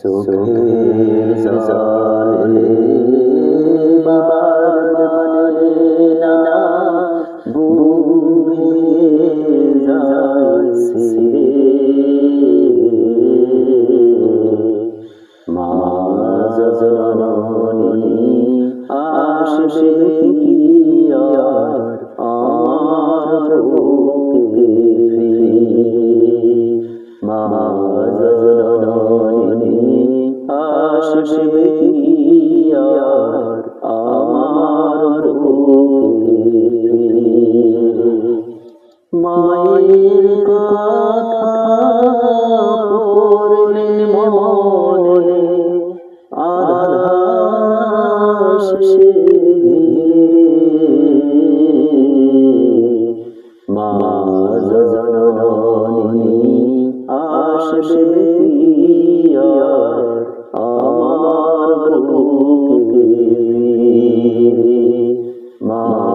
সুখের জলে বাবার মানে না বুঝে যাচ্ছে মা জননী আসবে কি আর মা আসবে আর আমার মায়ের কথা পড়লে মনে আধার মা জননী আসবে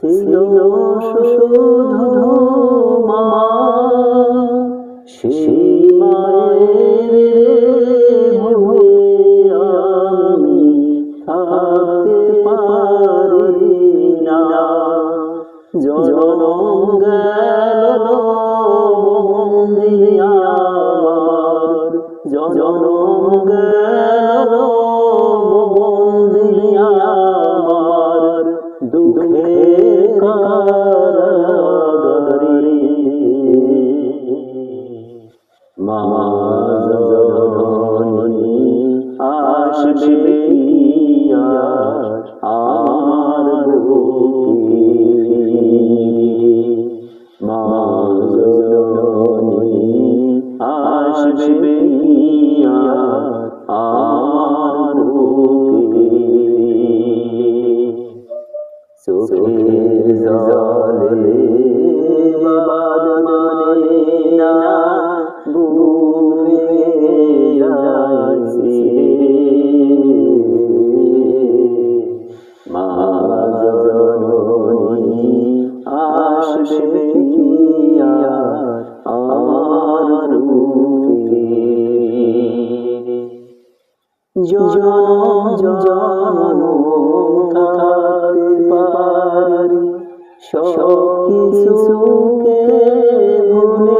ছিল শুধু জননী আসবে আমার বুকে। জনম জনম পারি। সব কিছুকে ভুলে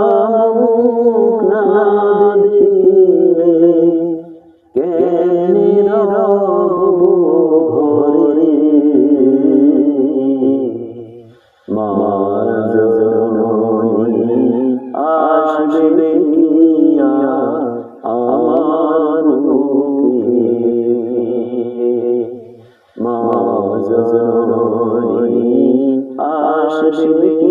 ঘরে মা আসবে আমার মা আসবে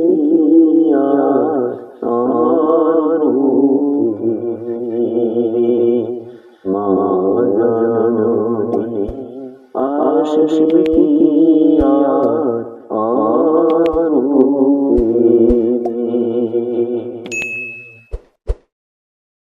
আশিকিয়ার আর